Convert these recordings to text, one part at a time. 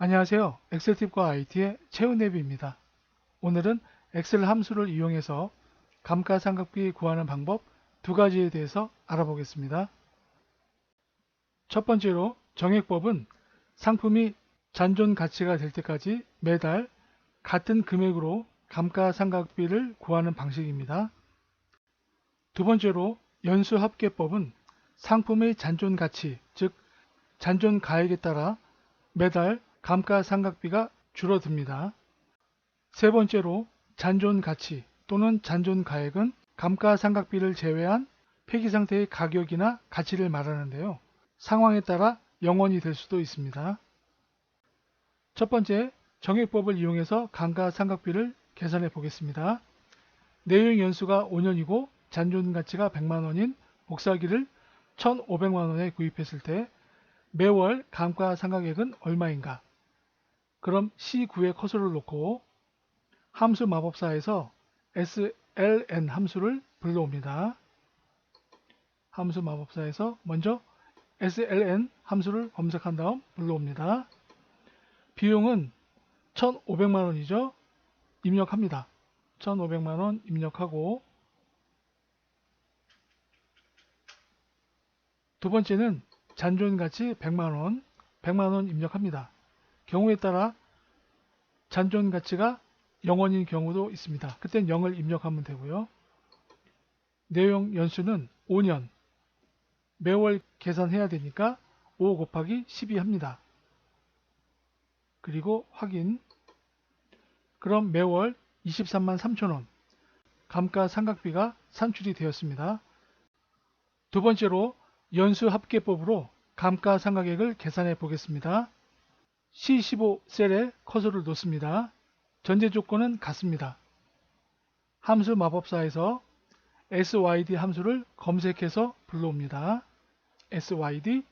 안녕하세요. 엑셀팁과 IT의 최은혜비입니다. 오늘은 엑셀 함수를 이용해서 감가상각비 구하는 방법 두 가지에 대해서 알아보겠습니다. 첫 번째로 정액법은 상품이 잔존 가치가 될 때까지 매달 같은 금액으로 감가상각비를 구하는 방식입니다. 두 번째로 연수합계법은 상품의 잔존 가치, 즉 잔존 가액에 따라 매달 감가상각비가 줄어듭니다. 세 번째로 잔존 가치 또는 잔존 가액은 감가상각비를 제외한 폐기 상태의 가격이나 가치를 말하는데요. 상황에 따라 0원이 될 수도 있습니다. 첫 번째, 정액법을 이용해서 감가상각비를 계산해 보겠습니다. 내용 연수가 5년이고 잔존 가치가 100만 원인 복사기를 1,500만 원에 구입했을 때 매월 감가상각액은 얼마인가? 그럼 C9에 커서를 놓고 함수 마법사에서 SLN 함수를 불러옵니다. 함수 마법사에서 먼저 SLN 함수를 검색한 다음 불러옵니다. 비용은 1,500만 원이죠. 입력합니다. 1,500만 원 입력하고 두 번째는 잔존 가치 100만 원, 100만 원 입력합니다. 경우에 따라 잔존 가치가 0원인 경우도 있습니다. 그땐 0을 입력하면 되고요. 내용 연수는 5년. 매월 계산해야 되니까 5 곱하기 12 합니다. 그리고 확인. 그럼 매월 23만 3천원. 감가상각비가 산출이 되었습니다. 두 번째로 연수합계법으로 감가상각액을 계산해 보겠습니다. C15 셀에 커서를 놓습니다. 전제 조건은 같습니다. 함수 마법사에서 syd 함수를 검색해서 불러옵니다. syd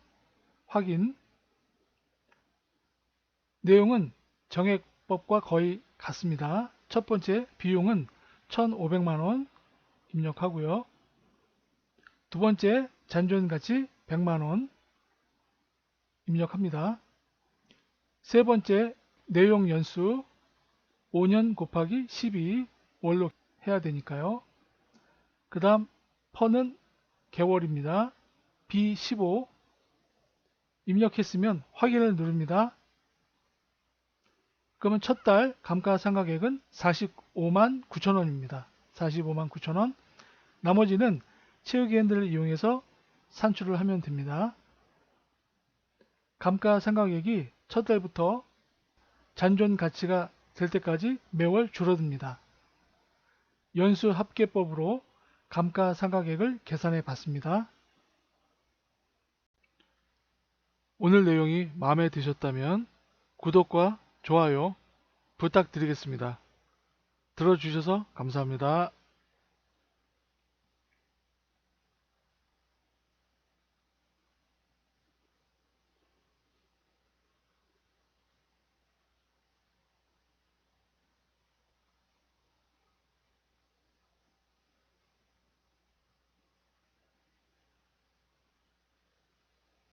확인 내용은 정액법과 거의 같습니다. 첫 번째 비용은 1,500만원 입력하고요. 두 번째 잔존 가치 100만원 입력합니다. 세 번째 내용 연수 5년 곱하기 12 월로 해야 되니까요. 그 다음 퍼는 개월입니다. B15 입력했으면 확인을 누릅니다. 그러면 첫 달 감가상각액은 45만 9천원입니다. 45만 9천원 나머지는 채우기 핸들을 이용해서 산출을 하면 됩니다. 감가상각액이 첫 달부터 잔존 가치가 될 때까지 매월 줄어듭니다. 연수 합계법으로 감가상각액을 계산해 봤습니다. 오늘 내용이 마음에 드셨다면 구독과 좋아요 부탁드리겠습니다. 들어주셔서 감사합니다.